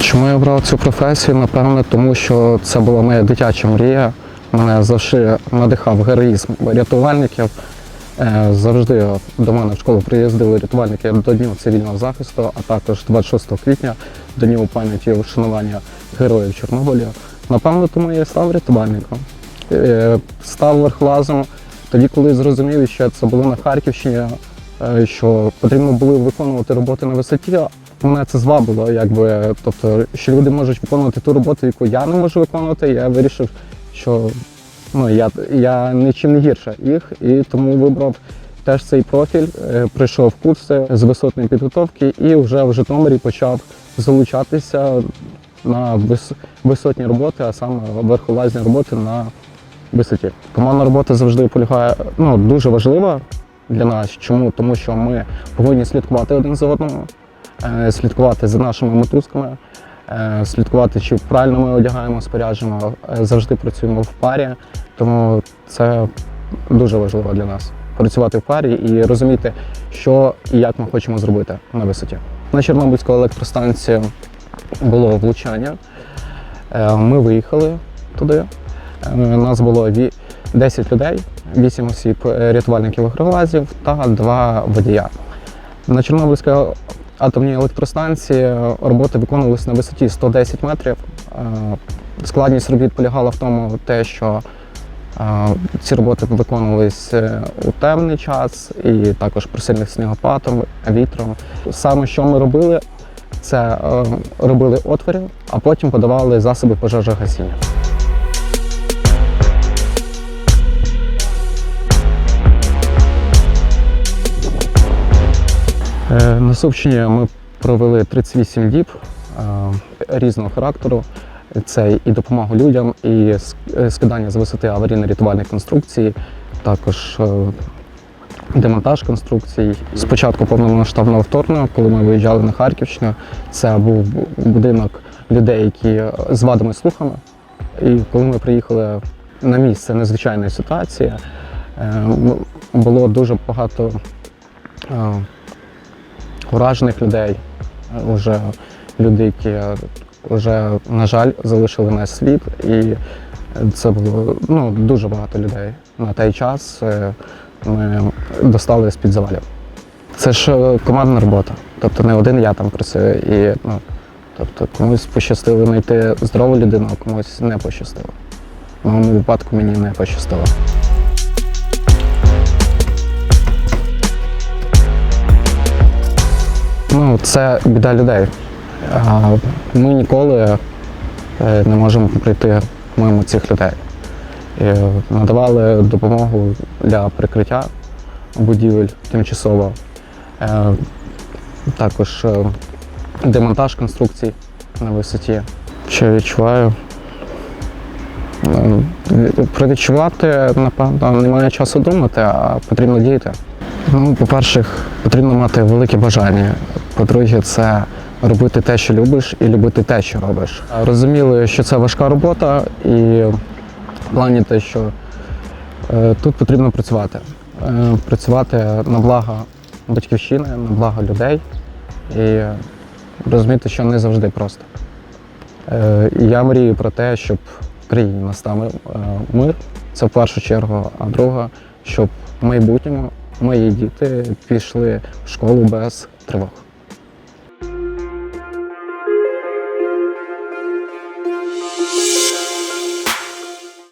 Чому я обрав цю професію? Напевно, тому що це була моя дитяча мрія. Мене завжди надихав героїзм рятувальників. Е, Завжди до мене в школу приїздили рятувальники до Дню цивільного захисту, а також 26 квітня до Дню пам'яті вшанування героїв Чорнобиля. Напевно, тому я став рятувальником. Е, Став верхлазом тоді, коли зрозумів, що це було на Харківщині, е, що потрібно було виконувати роботи на висоті. Мене це звабило, якби, тобто, що люди можуть виконувати ту роботу, яку я не можу виконувати. Я вирішив, що ну, я, я нічим не гірше їх, і тому вибрав теж цей профіль, е, прийшов курси з висотної підготовки і вже в Житомирі почав залучатися на вис- висотні роботи, а саме верхолазні роботи на висоті. Командна робота завжди полягає ну, дуже важлива для нас. Чому? Тому що ми повинні слідкувати один за одним, е, слідкувати за нашими мотузками, е, слідкувати, чи правильно ми одягаємо спорядження, е, завжди працюємо в парі. Тому це дуже важливо для нас. Працювати в парі і розуміти, що і як ми хочемо зробити на висоті. На Чорнобильську електростанцію було влучання. Е, Ми виїхали туди. Е, Нас було 10 людей, 8 осіб е, рятувальників агроглазів та 2 водія. На Чорнобильській атомній електростанції роботи виконувалися на висоті 110 метрів. Складність робіт полягала в тому, те, що ці роботи виконувалися у темний час і також при сильних снігопадом, вітром. Саме що ми робили, це е, робили отвори, а потім подавали засоби пожежогасіння. Е, На Сумщині ми провели 38 діб е, різного характеру. Це і допомога людям, і скидання з висоти аварійно-рятувальних конструкцій, також демонтаж конструкцій. Спочатку повномасштабного вторгнення, коли ми виїжджали на Харківщину, це був будинок людей, які е, з вадами слухами. І коли ми приїхали на місце надзвичайної ситуації, е, було дуже багато е, уражених людей, е, уже люди, які вже, на жаль, залишили наш слід. І це було ну, дуже багато людей. На той час ми достали з-під завалів. Це ж е, командна робота. Тобто не один я там працюю. І, ну, тобто комусь пощастило знайти здорову людину, а комусь не пощастило. В моєму випадку мені не пощастило. Ну, це біда людей. Ми ніколи е, не можемо прийти мимо цих людей. І надавали допомогу для прикриття будівель тимчасово, Е, також е, демонтаж конструкцій на висоті. Що відчуваю? Провідчувати, напевно, немає часу думати, а потрібно діяти. Ну, по-перше, потрібно мати велике бажання. По-друге, це робити те, що любиш, і любити те, що робиш. Розуміли, що це важка робота, і плані те, що е, тут потрібно працювати. Е, працювати на благо батьківщини, на благо людей і розуміти, що не завжди просто. Е, я мрію про те, щоб в країні настав е, мир, це в першу чергу, а друга, щоб в майбутньому мої діти пішли в школу без тривог.